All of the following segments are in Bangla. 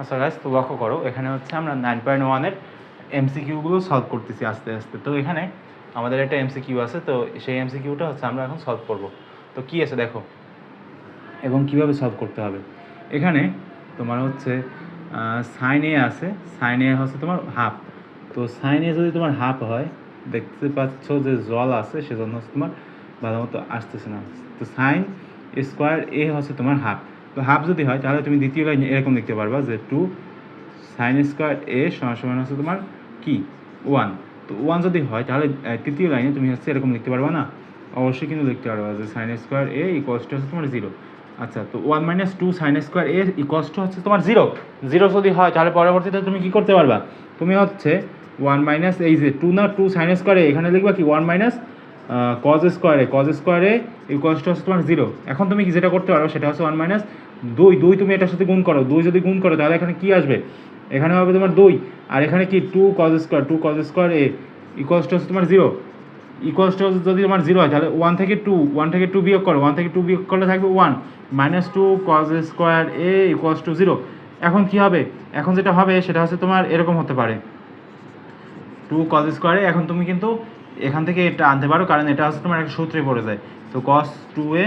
আচ্ছা গাইস তো লক্ষ্য করো, এখানে হচ্ছে আমরা নাইন পয়েন্ট ওয়ানের এমসিকিউগুলো সলভ করতেছি আস্তে আস্তে। তো এখানে আমাদের একটা এমসিকিউ আছে, তো সেই এমসিকিউটা হচ্ছে আমরা এখন সলভ করব। তো কি আছে দেখো? এবং কীভাবে সলভ করতে হবে? এখানে তোমার হচ্ছে সাইন এ আছে সাইন এ হচ্ছে তোমার হাফ তো সাইন এ যদি তোমার হাফ হয়, দেখতে পাচ্ছ যে জল আছে, সেজন্য হচ্ছে তোমার ভালো মতো আসতেছে না। তো সাইন স্কোয়ার এ হচ্ছে তোমার হাফ তো হাফ যদি হয়, তাহলে তুমি দ্বিতীয় লাইন এরকম লিখতে পারবা যে টু সাইন স্কোয়ার এ সমান হচ্ছে তোমার কি? ওয়ান তো ওয়ান যদি হয়, তাহলে তৃতীয় লাইনে তুমি হচ্ছে এরকম লিখতে পারবা না? অবশ্যই কিন্তু লিখতে পারবা যে sine square A equals two হচ্ছে তোমার জিরো আচ্ছা তো one minus two sine square A equals two হচ্ছে তোমার জিরো জিরো যদি হয়, তাহলে পরবর্তীতে তুমি কি করতে পারবা? তুমি হচ্ছে ওয়ান মাইনাস এই যে টু না টু সাইন স্কোয়ার এ এখানে লিখবা কি? One minus cos square A cos square A equals two হচ্ছে তোমার জিরো এখন তুমি যেটা করতে পারো সেটা হচ্ছে ওয়ান মাইনাস দুই। দুই তুমি এটার সাথে গুণ করো। দুই যদি গুণ করো, তাহলে এখানে কি আসবে? এখানে হবে তোমার দুই। আর এখানে কি? Two cos square two cos square A equals two হচ্ছে তোমার জিরো ইকুয়ালস টু যদি তোমার জিরো হয়, তাহলে ওয়ান থেকে টু ওয়ান থেকে টু বিয়োগ করো। ওয়ান থেকে টু বিয়োগ করলে থাকবে one minus two cos square A equals two zero এখন কি হবে? এখন যেটা হবে, সেটা হচ্ছে তোমার এরকম হতে পারে। টু কজ স্কোয়ারে এখন তুমি কিন্তু এখান থেকে এটা আনতে পারো, কারণ এটা হচ্ছে তোমার একটা সূত্রে পড়ে যায়। তো কস টু এ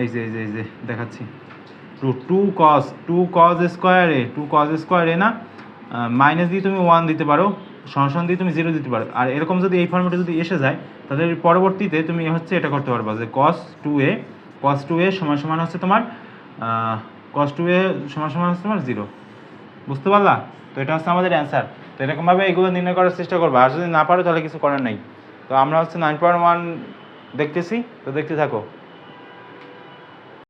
এই যে এই যে এই যে, দেখাচ্ছি। Two two cos two cos square A two cos square A না মাইনাস দিয়ে তুমি ওয়ান দিতে পারো সমান দিয়ে তুমি জিরো দিতে পারো। আর এরকম যদি এই ফর্মেটে যদি এসে যায়, তাহলে পরবর্তীতে তুমি হচ্ছে এটা করতে পারবা যে কস টু এ কস টু এ সমান সমান হচ্ছে তোমার কস টু এ সমান সমান হচ্ছে তোমার জিরো বুঝতে পারলা? তো এটা হচ্ছে আমাদের অ্যান্সার তো এরকমভাবে এগুলো নির্ণয় করার চেষ্টা করব। আর যদি না পারো তাহলে কিছু করার নাই। তো আমরা হচ্ছে নাইন পয়েন্ট ওয়ান দেখতেছি, তো দেখতে থাকো।